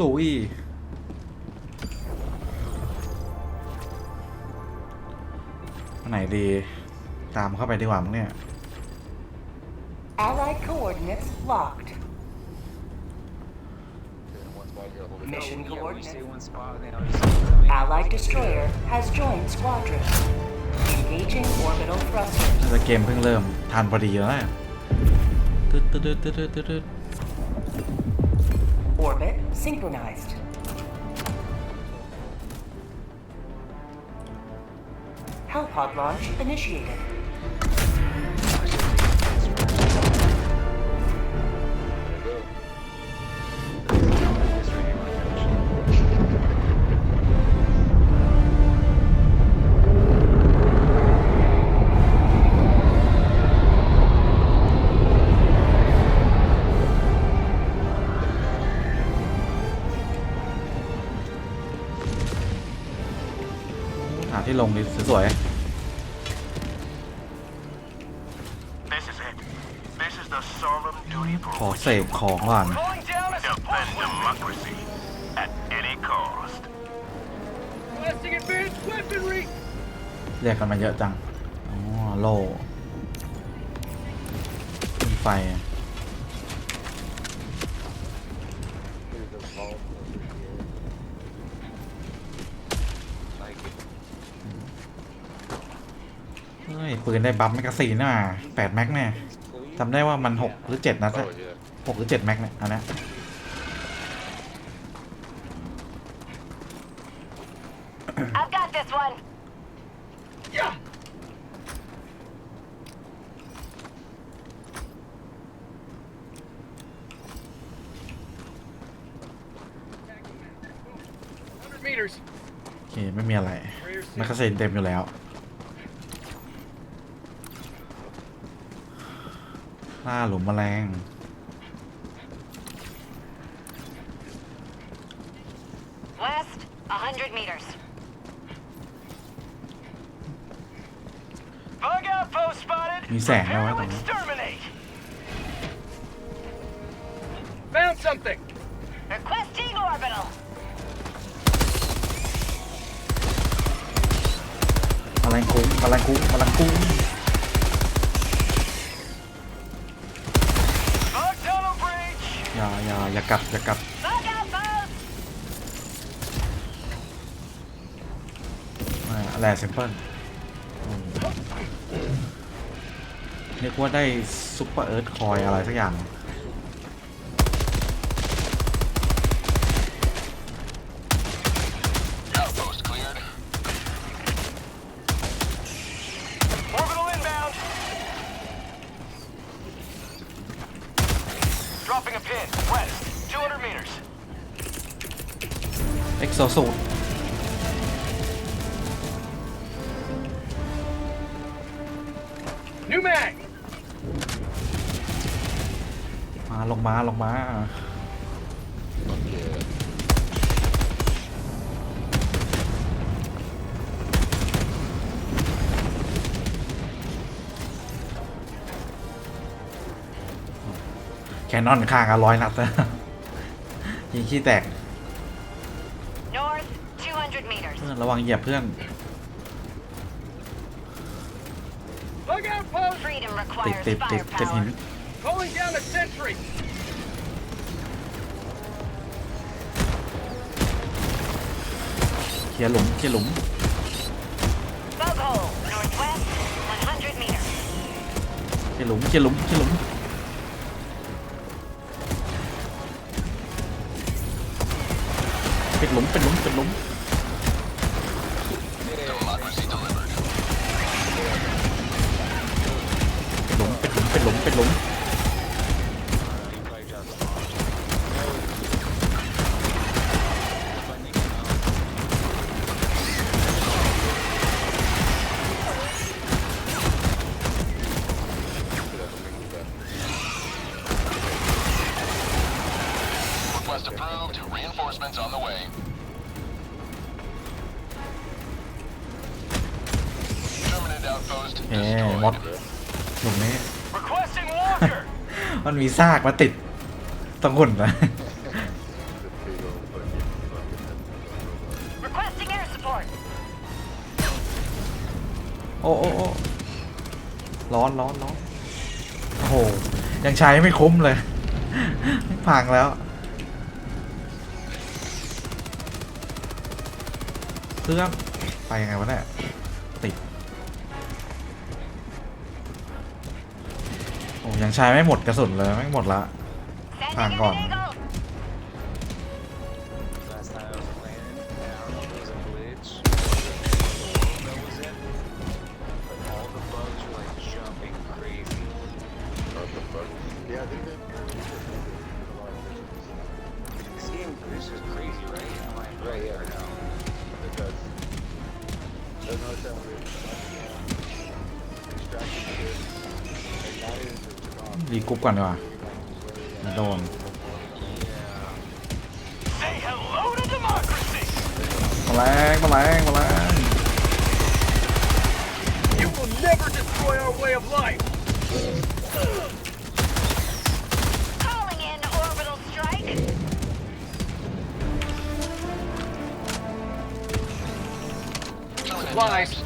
หลุยอันไหนดีตามเข้าไปดีกว่ามั้งเนี่ย Allied coordinates locked. Mission coordinates. Allied destroyer has joined squadron. Engaging orbital thrusters. น่าจะเกมเพิ่งเริ่มทันพอดีแล้วนะ ตึ๊ดตึ๊ดตึ๊ดตึ๊ดตึ๊ด synchronized. Helipod launch initiated. ที่ลงนี่สวยขอเสพของก่อนเรียกกันมาเยอะจังโอ้โล่ไฟฮ้ยปืนได้บัฟแมกกซีนน่ะแปดแม็กแน่จำได้ว่ามันหกหรือเจ็ดนัดอะหกหรือเจ็ดแม็กเนี่ยอันนี้โอเค ไม่มีอะไรแมกกเซีนเต็มอยู่แล้วฆ่าหลุมแมลงมีแสงแล้วตรงนี้ Found something. Requesting orbital. แมลงคุ้งแมลงคุ้งแมลงคุ้งอย่าอย่าอย่ากลับอย่ากลับมาแหล่เซมเปิลนึกว่าได้ซุปเปอร์เอิร์ธคอย อะไรสักอย่างสสูนิวแมกมา ลงมา ลงมาโเแคนนอนข้างอะร้อยนัดนะยิงขี้แตกระวังเหยียบเพื่อน f ติด r ติดติดเจ็บหินเขี่ยหลุมเขี่ยหลุมเขี่ยหลุมเขี่ยหลุมเขี่ยหลุมเป็นหลุมเป็นหลุมเป็นหลุมเป็นหลุมเอ๊มดหลุมนี้มันมีซาก มาติด ต้องหุ่นนะโอ้โอ้โอ้ร้อนร้อนร้อนโอ้โหยังใช้ไม่คุ้มเลยพังแล้วเครื่องไปยังไงวะเนี่ยโอ้ยังใช้ไม่หมดกระสุนเลยไม่หมดละผ่านก่อนก่อนดีกว่าโดนมาแรงมาแรงมาแรง You will never destroy our way of life. Calling in orbital strike. วาย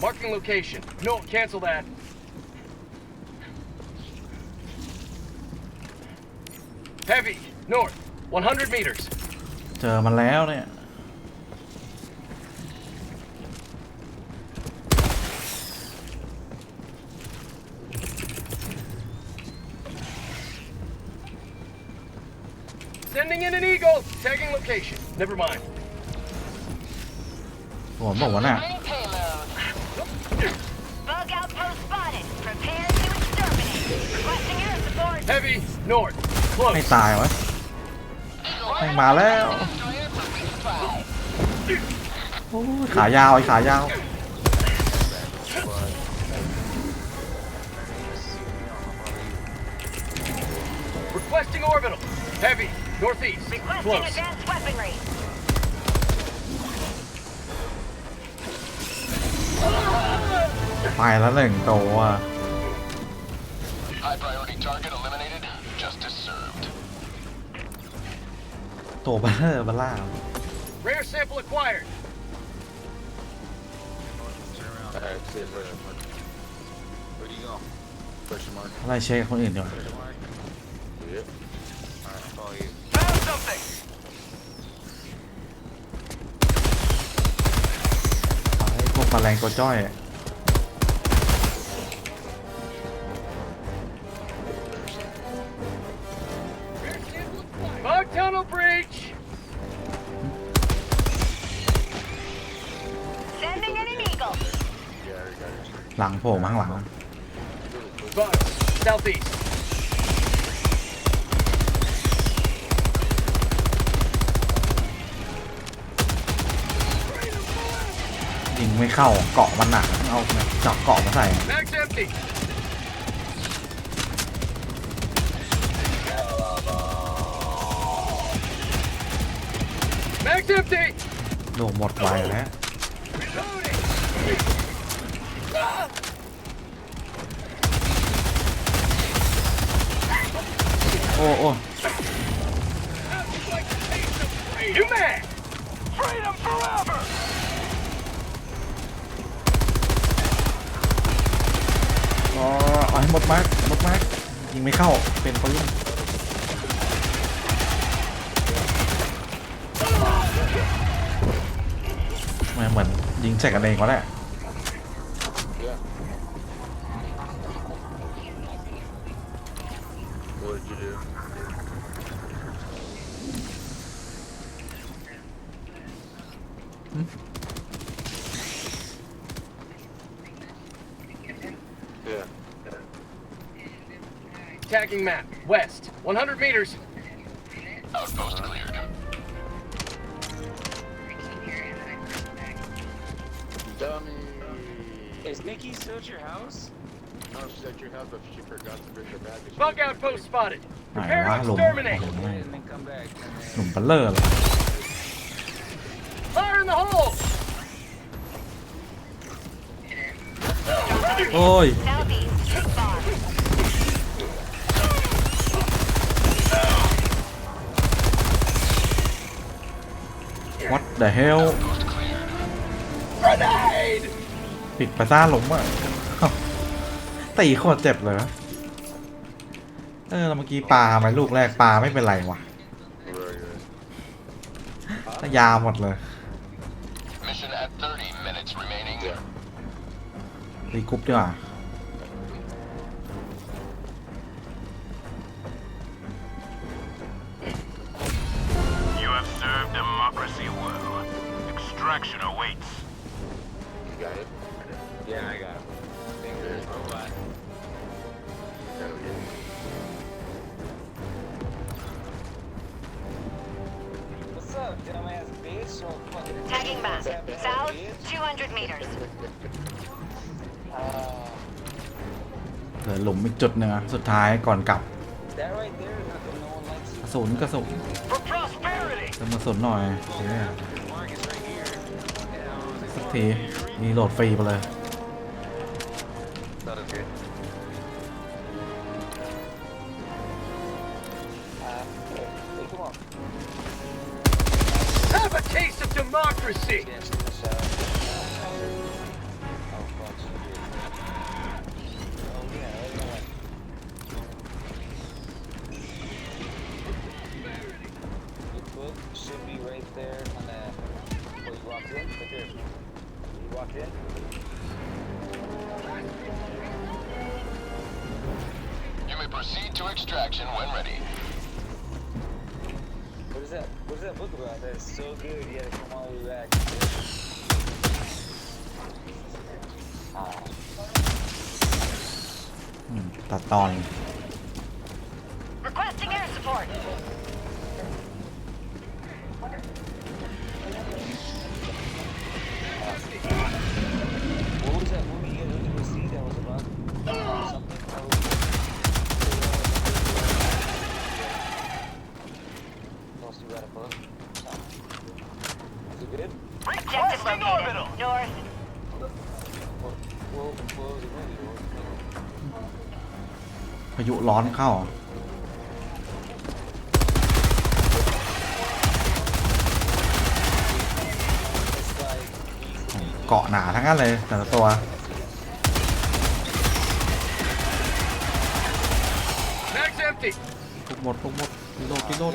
Marking location. No, cancel that. Heavy, north, 100 meters. เจอมันแล้วเนี่ย Sending in an eagle. Tagging location. Never mind. ผมบอกว่าน่ะ Bug outpost spotted. Prepare to exterminate. Requesting air support. Heavy north. Close. ไม่ตายวะแม่งมาแล้วขายาวไอ้ขายาว Requesting orbital. Heavy northeast. Requesting Close. advanced weaponry. ไปแล้วหนึ่งตัวตัวบ้าบ้าล่าอะไรเช็คคนอื่นดีกว่าอะพวกแมลงก็จ้อยหลังโผล่มั้งหลัง ยิงไม่เข้าเกาะมันหนักเอาจับเกาะมาใส่์่โดนหมดไปแล้วอ้โอ้รอ๋อาให้หมดมากหมดมากยิงไม่เข้าเป็นปืนเหมือนยิงแจกกันเองก็ได้ Yeah. Tagging map, west, 100 meters. Outpost cleared. Dummy. Is Nikki still at your house? No, she's at your house, but she forgot to bring her baggage. Bug outpost spotted. Prepare to exterminate. หลุมไหน And then come back. หลุมเบลเลอร์เลย Fire in the hole. โอ้ยวัดเดอะเฮลปิดประซ่าหลงอ่ะตีโคตรเจ็บเลยเออเมื่อกี้ปลาไหมลูกแรกปลาไม่เป็นไรวะยาหมดเลยรีคุ๊ปดีกว่าหลุมอีกจุดหนึ่งะสุดท้ายก่อนกลับกระสุนกระสุนจะมาสนหน่อยสักทีมีโหลดฟรีไปเลย Proceed to extraction when ready. What is that? What is that book about? That is so good. You gotta come all the way back. Hmm, Requesting air support. ายุร้อนเข้า เกาะหนาทั้งนั้นเลยแต่ละตัวทุกหมดทุกหมดพิโลดพิโรด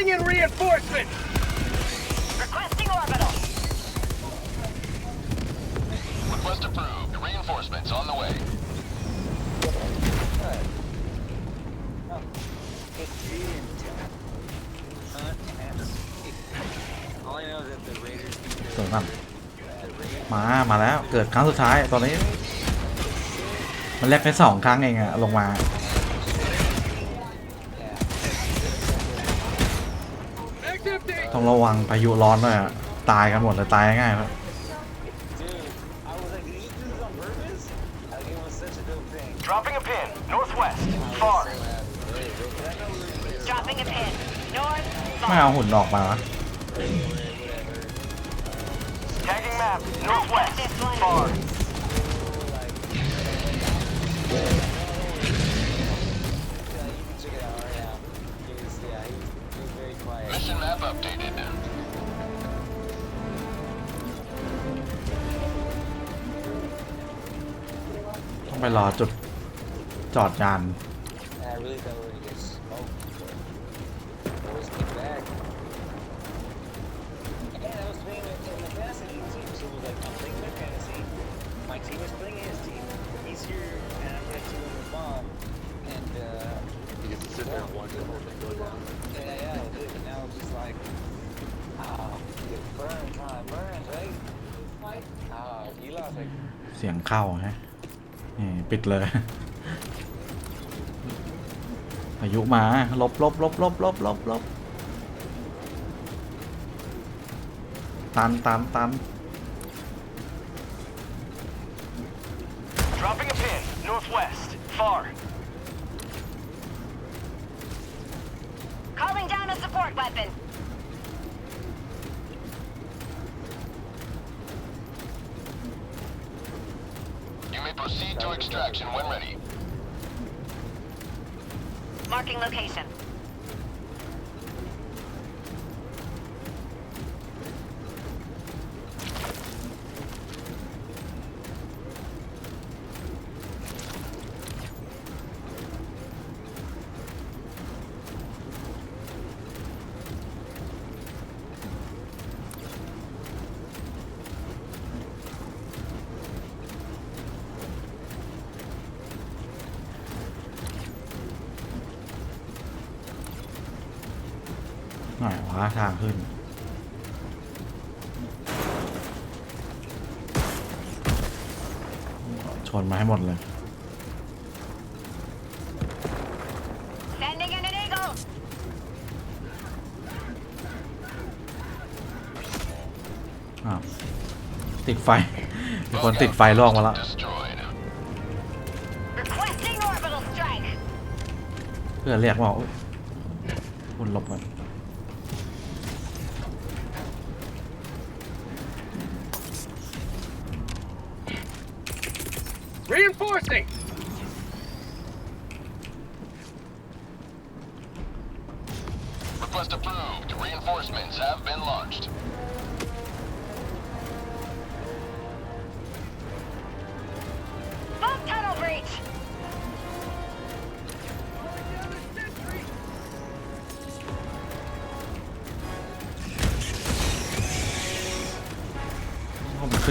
Calling in reinforcements! Requesting orbital. Request approved. Reinforcements on the way. สวยมากมา มาแล้ว เกิดครั้งสุดท้าย ตอนนี้ มันแลกไปสองครั้งเองอะลงมาต้องระวังพายุร้อนด้วยอะตายกันหมดเลยตายง่ายครับไม่เอาหุ่นออกมาวะไปรอจุดจอดยาน เสียงเข้าฮะปิดเลยอายุมา ลบลบลบลบลบลบลบตันตันตัน Proceed to extraction when ready. Marking location. ชนมาให้หมดเลย ติดไฟคนติดไฟลอกมาแล้วเพื่อเรียกว่าคุณหลบมัน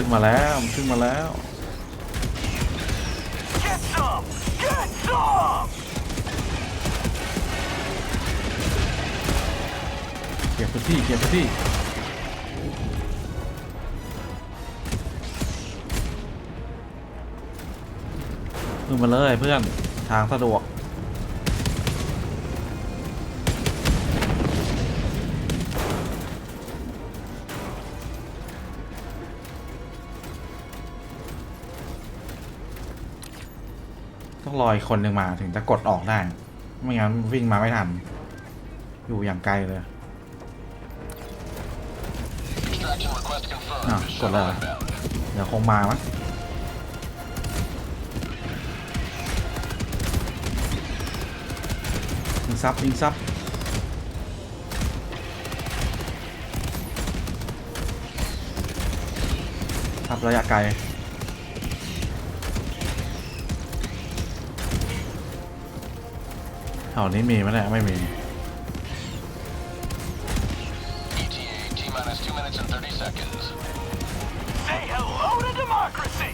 ขึ้นมาแล้ว ขึ้นมาแล้ว เก็บพื้นที่เก็บพื้นที่ขึ้นมาเลยเพื่อน ทางสะดวกต้องรอยคนหนึ่งมาถึงจะกดออกได้ไม่งั้นวิ่งมาไม่ทัน อยู่อย่างไกลเลยกดเลยเดี๋ยวคงมามั้งยิงซับยิงซับซับระยะไกลถวนี้มีไหมเนี่ยไม่มี ETA T minus 2 minutes and 30 seconds. Say hello to democracy!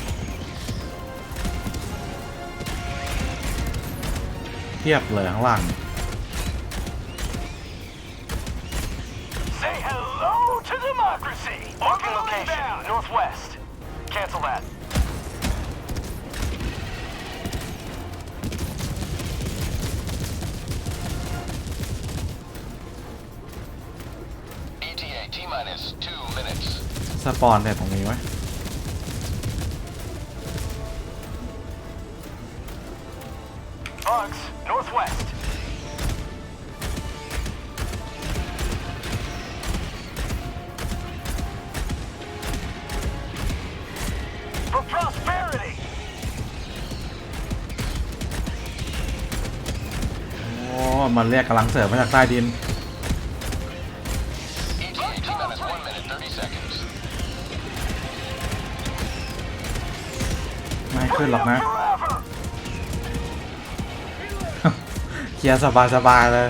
เทียบเลยข้างล่าง Say hello to democracy! Orbital inbound! Northwest. Cancel that. สปอนแต่ตรงนี้ไว้มันเรียกกำลังเสริมมาจากใต้ดินขึ้นหรอกนะเคลียร์สบายสบายเลย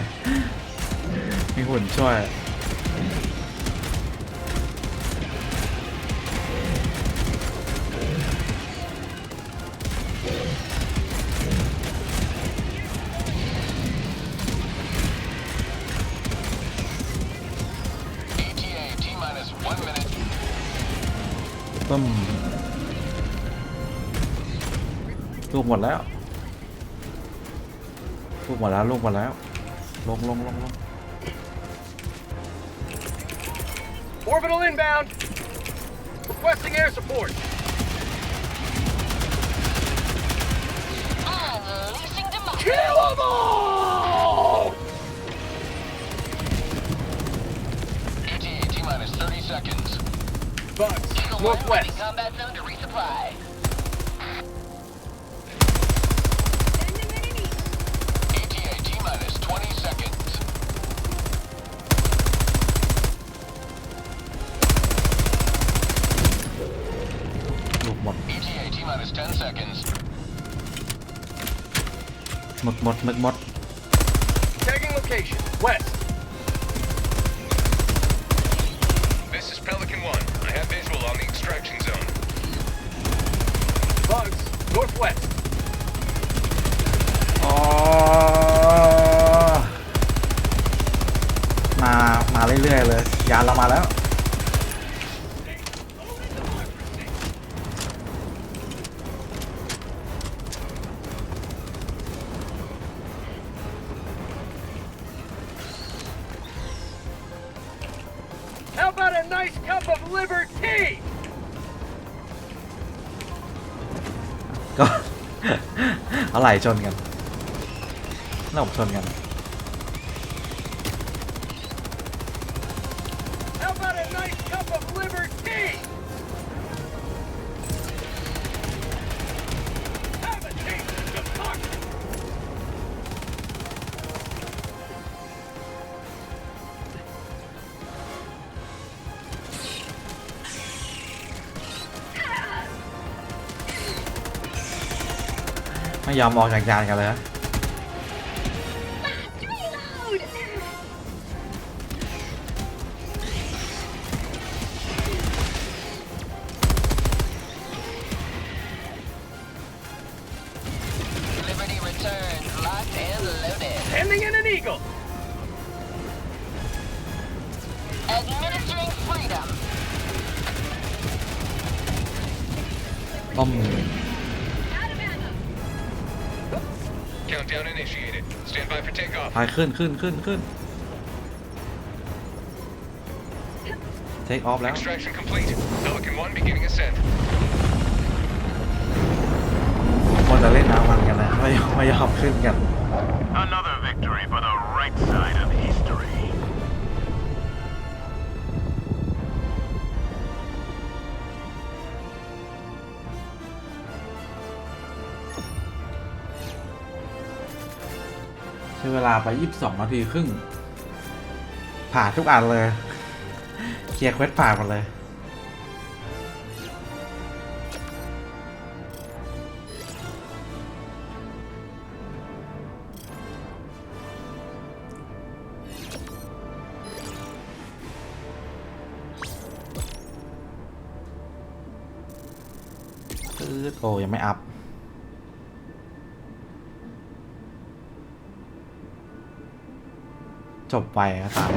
มีหุ่นช่วยปึ้มลูกหมดแล้ว Orbital inbound. Requesting air support. Kill them all! 30 seconds. Bugs, northwest. Combat zone to resupply. Mort, McMort. Tagging location, west. This is Pelican 1. I have visual on the extraction zone. Bugs, northwest. Oh. มา มาเรื่อยๆเลยอะไรชนกันหน้าอกชนกันยอมออกจากจานกันเลยป้อม Countdown initiated. Stand by for takeoff. พายขึ้นขึ้นขึ้นขึ้นเทคออฟแล้ว Extraction complete. Pelican 1 beginning ascent. คนจะเล่นน้ำมันกันนะไม่ยอมไม่ยอมขึ้นกัน Another victory for the right side of history. เวลา ไป22นาทีครึ่งผ่านทุก อัน เลยเคลียร์เควสผ่านหมดเลยโอ้ยังไม่ อัพจบไปก็ตาย